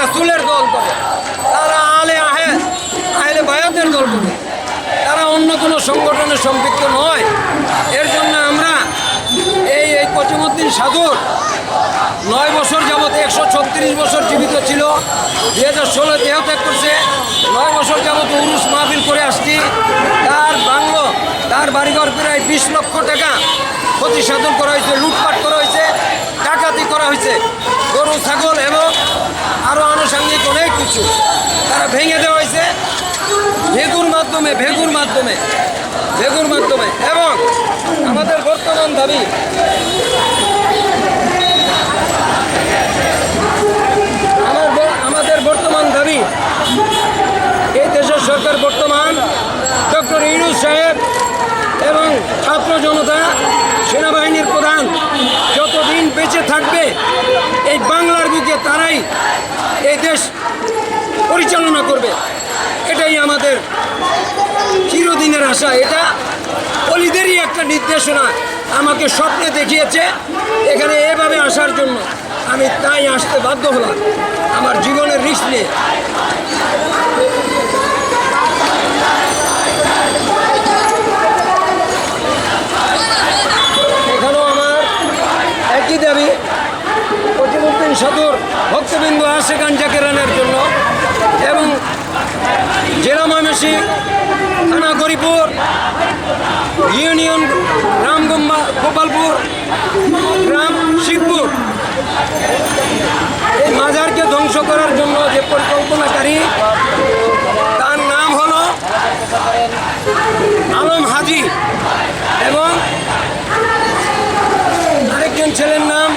রাসুলের দল করে। তারা আলে আহে আহলে বায়াতের দল করে। তারা অন্য কোনো সংগঠনের সম্পৃক্ত নয়। এর জন্য আমরা এই এই কচিমুদ্দিন সাধুর নয় বছর যাবৎ একশো ছত্রিশ বছর জীবিত ছিল। দুই হাজার ষোলো দেহত্যাগ করছে। নয় বছর যাবৎ উরুস মাহফিল করে আসছি। তার বাংলো, তার বাড়িঘর প্রায় বিশ লক্ষ টাকা ক্ষতি সাধন করা হয়েছে, লুটপাট করা হয়েছে, ডাকাতি করা হয়েছে। গরু, ছাগল এবং আরও আনুষঙ্গিক অনেক কিছু তারা ভেঙে দেওয়া হয়েছে ভেগুর মাধ্যমে, ভেগুর মাধ্যমে ভেগুর মাধ্যমে। এবং আমাদের বর্তমান দাবি আমাদের বর্তমান দাবি, এই দেশের সরকার বর্তমান ডক্টর ইউনুস সাহেব এবং ছাত্র জনতা, সেনাবাহিনীর প্রধান যতদিন বেঁচে থাকবে, এই বাংলার বুকে তারাই এই দেশ পরিচালনা করবে। এটাই আমাদের চিরদিনের আশা। এটা অলিদেরই একটা নির্দেশনা। আমাকে স্বপ্নে দেখিয়েছে এখানে এভাবে আসার জন্য। আমি তাই আসতে বাধ্য হলাম। আমার জীবনের রিস্ক নিয়ে। এখানেও আমার একই দাবি। প্রতিমুদ্দিন সদর ভক্তবৃন্দ আসে গান জাকেরানের জন্য। ময়মনসিং থানা গরিপুর ইউনিয়ন রামগম্বা গোপালপুর, গ্রাম শিবপুর। এই মাজারকে ধ্বংস করার জন্য যে পরিকল্পনাকারী, তার নাম হলো আলম হাজি এবং আরেকজন ছেলের নাম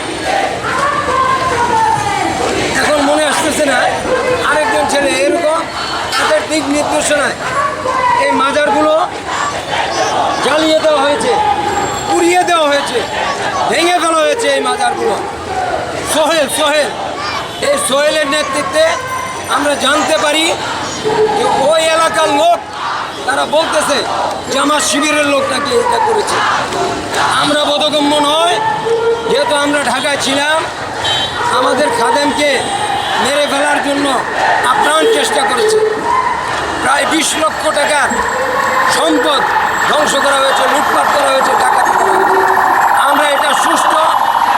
এখন মনে আসতেছে না। দিক নির্দেশনায় এই মাজারগুলো জ্বালিয়ে দেওয়া হয়েছে, পুড়িয়ে দেওয়া হয়েছে, ভেঙে ফেলা হয়েছে এই মাজারগুলো। সোহেল সোহেল, এই সোহেলের নেতৃত্বে আমরা জানতে পারি যে ওই এলাকার লোক, তারা বলতেছে যে আমার শিবিরের লোক নাকি এটা করেছে। আমরা বোধগম্য নয়, যেহেতু আমরা ঢাকায় ছিলাম, আমাদের খাদেমকে মেরে ফেলার জন্য আপ্রাণ চেষ্টা করেছে প্রায় বিশ লক্ষ টাকার সম্পদ ধ্বংস করা হয়েছে লুটপাট করা হয়েছে ডাকাতি করা হয়েছে আমরা এটা সুষ্ঠু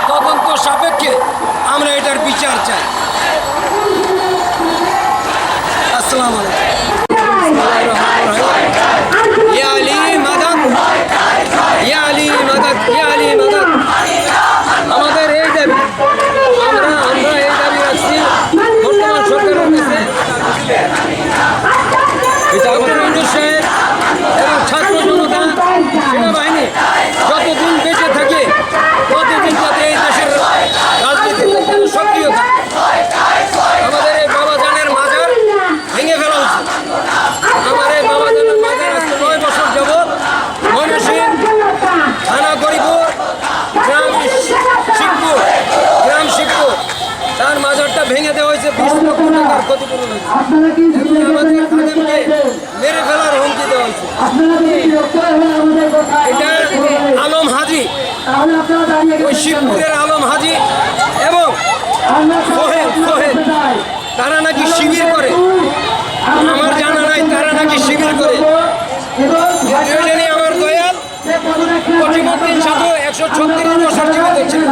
তদন্ত সাপেক্ষে আমরা এটার বিচার চাই আসসালামু আলাইকুম ইয়া আলী মাদাদ ইয়া আলী মাদাদ ইয়া আলী মাদাদ আমাদের এই দাবি আমরা আমরা এই দাবি রাখছি বর্তমান সরকারের কাছে ডক্টর ইউনুস সাহেব এবং ছাত্র জনতা সেনাবাহিনী যতদিন বেঁচে থাকে ততদিন যাতে এই দেশের রাজনীতিতে যেন সক্রিয় থাকে আমাদের এই বাবা জানের মাজার ভেঙে ফেলা উচিত আমার এই বাবা জানের মাজার আজকে নয় বছর যাবৎ ময়মনসিং থানা গরিপুর গ্রাম শিবপুর গ্রাম শিবপুর তার ভেঙে দেওয়া হয়েছে বিশ লক্ষ টাকার ক্ষতিপূরণ হয়েছে। মেরে ফেলার হুমকি দেওয়া হয়েছে। এটা আলম হাজি। ওই শিবপুরের আলম হাজি এবং সোহেল সোহেল তারা নাকি শিবির করে। আমার জানা নাই তারা নাকি শিবির করে। আমার দয়াল প্রতিমন্ত্রী সাধু একশো ছত্রিশ বছর জীবিত ছিলেন।